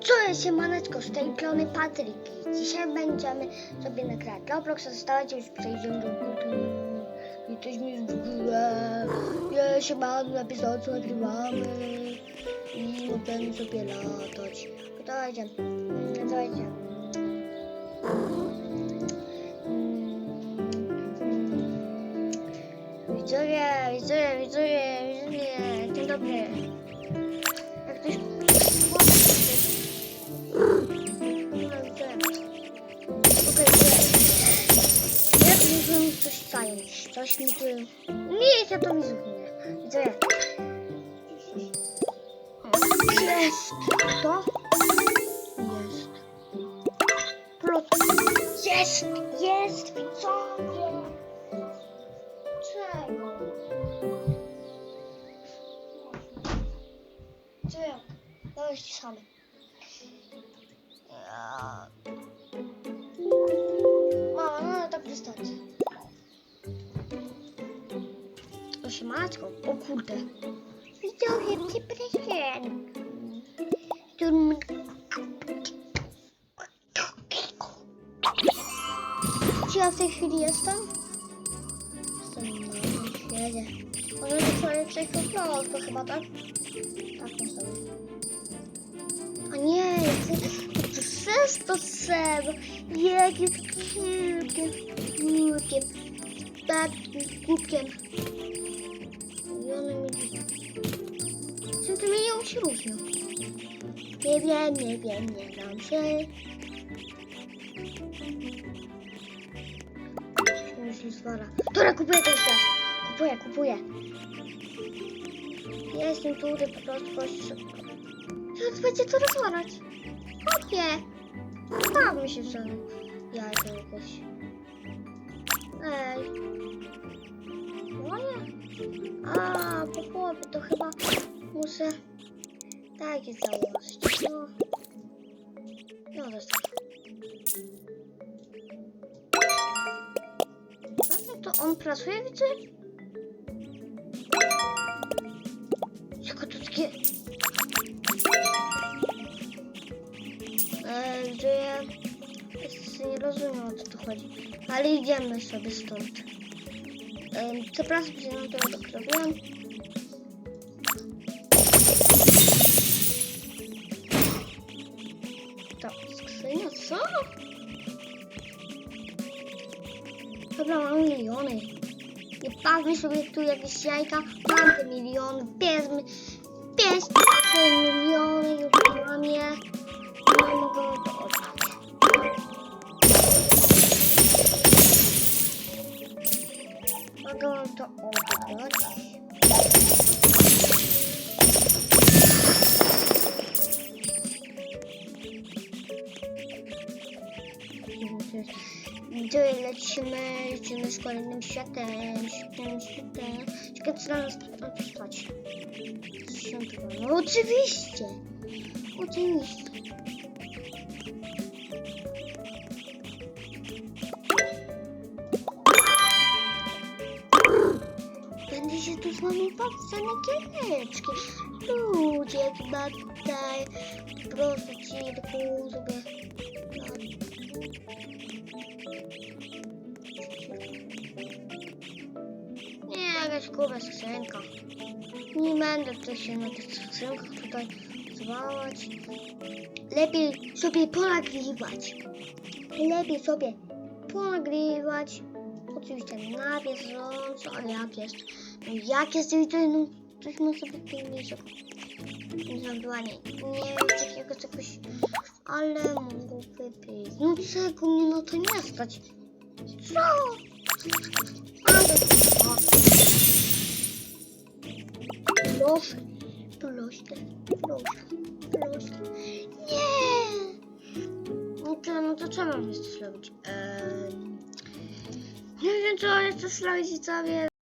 Co się maneczko z tej strony Patryk. Dzisiaj będziemy sobie nagrać Roblox, zostawiać już przejdziemy do. Jesteśmy w górę. Ja się mam napisać, co nagrywamy. I możemy sobie latać. Dawajcie, dawajcie. Widzowie, widzowie, widzowie, widzowie, dzień dobry. Mi tu... Nie, ja to mi zupełnie. Widzowie. Jest! Kto? Jest. Plot. Jest! Jest! Widzowie! Czego? Co ja? No już same. Osiemaczką? O kurde. Widzowie, przepraszam. Czy ja w tej chwili jestem? Jestem na świecie. Może to sobie przejść po prostu chyba, tak? Tak, możemy. A nie, to jest to seb. Jakie głupie, głupie. Tak, głupkiem. I one mi... Czym to milion się różnią? Nie wiem, nie wiem, nie dam się. Myśli zwala. Dobra, kupuję ten świat. Kupuję, kupuję. Jestem tutaj po prostu szybko. Teraz będzie to rozwalać. Chłopie. Baw mi się w żony. Jajko jakieś. Ej. Moje? A, po połowie to chyba muszę takie założyć. No. No zostaw. Pewnie to on pracuje, widzę? Jako to takie... Eee, że ja nie rozumiem o co tu chodzi. Ale idziemy sobie stąd. Przepraszam, że na to tak. To skrzynia, co? Dobra, mam miliony. Nie bawmy sobie tu jakieś jajka. Mam te miliony. Bierz te miliony, już mam je. Nie mogę lecimy, lecimy z kolejnym światem, światem, światem. Ciekawe co nas stać. No oczywiście. Oczywiście. Będę się tu z wami bawić za niekieleczki. Ludzie, chyba tutaj po prostu cirku sobie. Nie, kurwa skrzynka. Nie będę tutaj się na tych skrzynkach tutaj zwać. Lepiej sobie ponagrywać. Lepiej sobie ponagrywać. Oczywiście na bieżąco, ale jak jest? No jak jest widzę, no coś mu sobie pilniejsze. Zabranie. Nie takiego czegoś, ale mógłby być. No czego mnie na to nie stać? Co? Proszę, proszę, proszę, proszę. Nie! No to, no to co mam jeszcze zrobić? Ehm, nie wiem, co jeszcze zrobić, widzowie.